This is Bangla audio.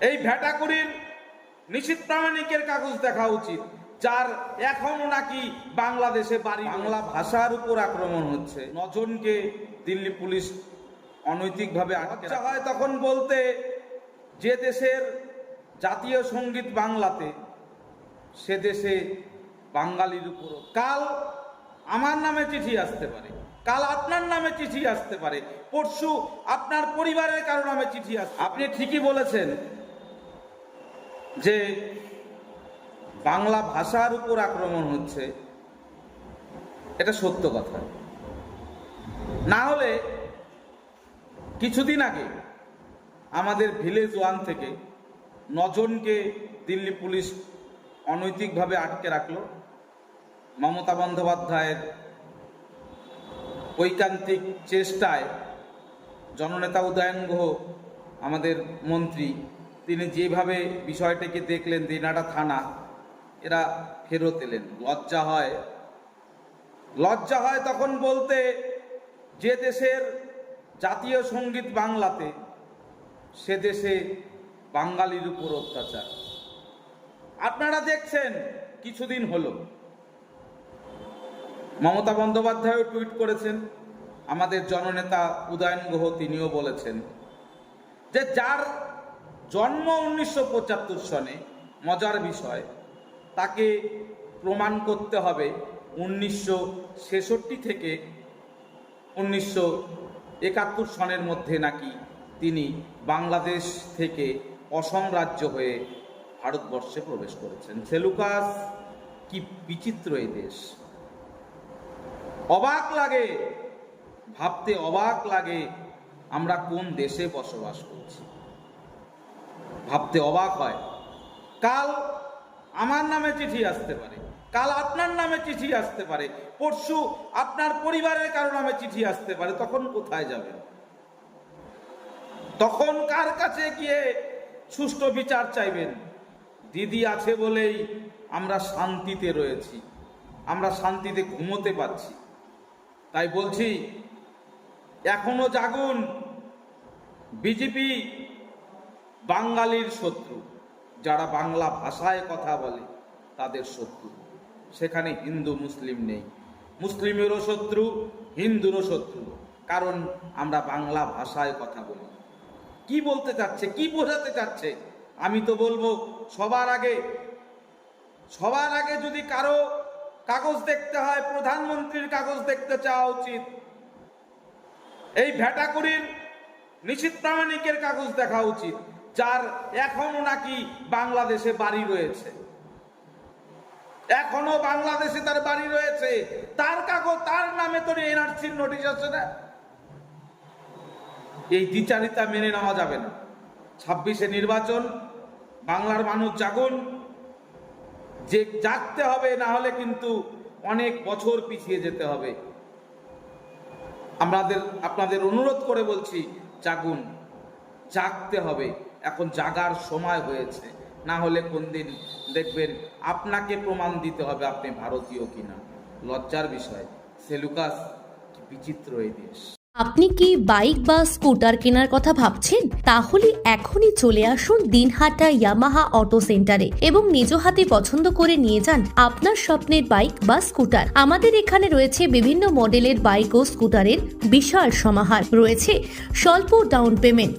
এই ভ্যাটাকুড়ির নিশীত প্রামাণিকের কাগজ দেখা উচিত যার এখনও নাকি বাংলাদেশে বাড়ি বাংলা ভাষার উপর আক্রমণ হচ্ছে। নজনকে দিল্লি পুলিশ অনৈতিকভাবে আটকে রাখা। হয় তখন বলতে যে দেশের জাতীয় সংগীত বাংলাতে সে দেশে বাঙালির উপর কাল আমার নামে চিঠি আসতে পারে কাল আপনার নামে চিঠি আসতে পারে পরশু আপনার পরিবারের কারও নামে চিঠি আসতে আপনি ঠিকই বলেছেন যে বাংলা ভাষার উপর আক্রমণ হচ্ছে, এটা সত্য কথা। না হলে কিছুদিন আগে আমাদের ভিলেজ ওয়ান থেকে নজনকে দিল্লি পুলিশ অনৈতিকভাবে আটকে রাখল। মমতা বন্দ্যোপাধ্যায়ের ঐকান্তিক চেষ্টায় জননেতা উদয়ন গুহ, আমাদের মন্ত্রী তিনি যেভাবে বিষয়টিকে দেখলেন দিনাটা থানা, এরা ফেরত এলেন। লজ্জা হয়। লজ্জা হয় তখন বলতে যে দেশের জাতীয় সংগীত বাংলাতে সে দেশে বাঙালির উপর অত্যাচার। আপনারা দেখছেন, কিছুদিন হলো। মমতা বন্দ্যোপাধ্যায়ও টুইট করেছেন, আমাদের জননেতা উদয়ন গুহ তিনিও বলেছেন যে যার জন্ম উনিশশো পঁচাত্তর সনে মজার বিষয়, তাকে প্রমাণ করতে হবে উনিশশো ছেষট্টি থেকে উনিশশো একাত্তর সনের মধ্যে নাকি তিনি বাংলাদেশ থেকে অসম রাজ্য হয়ে ভারতবর্ষে প্রবেশ করেছেন। সেলুকাস কি বিচিত্র এই দেশ। অবাক লাগে, ভাবতে অবাক লাগে আমরা কোন দেশে বসবাস করছি। ভাবতে অবাক হয়। কাল আমার নামে চিঠি আসতে পারে। কাল আপনার নামে চিঠি আসতে পারে। পরশু আপনার পরিবারের কারও নামে চিঠি আসতে পারে। তখন কোথায় যাবেন? তখন কার কাছে গিয়ে সুষ্ঠু বিচার চাইবেন? দিদি আছে বলেই আমরা শান্তিতে রয়েছি। আমরা শান্তিতে ঘুমোতে পারছি। তাই বলছি, এখনও জাগুন। বিজেপি বাঙালির শত্রু। যারা বাংলা ভাষায় কথা বলে, তাদের শত্রু। সেখানে হিন্দু, মুসলিম নেই। মুসলিমেরও শত্রু, হিন্দুরও শত্রু। কারণ আমরা বাংলা ভাষায় কথা বলি। কি বলতে চাচ্ছে? কি বোঝাতে চাচ্ছে? আমি তো বলব, সবার আগে সবার আগে যদি কারও কাগজ দেখতে হয়, প্রধানমন্ত্রীর কাগজ দেখতে চাওয়া উচিত। এই ভ্যাটাকুড়ির নিশীত প্রামাণিকের কাগজ দেখা উচিত। যার এখনও নাকি বাংলাদেশে বাড়ি রয়েছে। এখনও বাংলাদেশে তার বাড়ি রয়েছে। তার কাগজ তার নামে তো এনআরসির নোটিশ আছে না। এই দ্বিচারিতা মেনে নেওয়া যাবে না। ছাব্বিশে নির্বাচন, বাংলার মানুষ জাগুন। যে জাগতে হবে, না হলে কিন্তু অনেক বছর পিছিয়ে যেতে হবে। আমাদের, আপনাদের অনুরোধ করে বলছি, জাগুন। জাগতে হবে। এখন জাগার সময় হয়েছে। না হলে কোন দিন দেখবেন আপনাকে প্রমাণ দিতে হবে আপনি ভারতীয় কিনা। লজ্জার বিষয়। সেলুকাস বিচিত্র এই দেশ। আপনি কি বাইক বা স্কুটার কেনার কথা ভাবছেন? তাহলে এখনই চলে আসুন দিনহাটা ইয়ামাহা অটো সেন্টারে এবং নিজ হাতে পছন্দ করে নিয়ে যান আপনার স্বপ্নের বাইক বা স্কুটার। আমাদের এখানে রয়েছে বিভিন্ন মডেলের বাইক ও স্কুটারের বিশাল সমাহার। রয়েছে স্বল্প ডাউন পেমেন্ট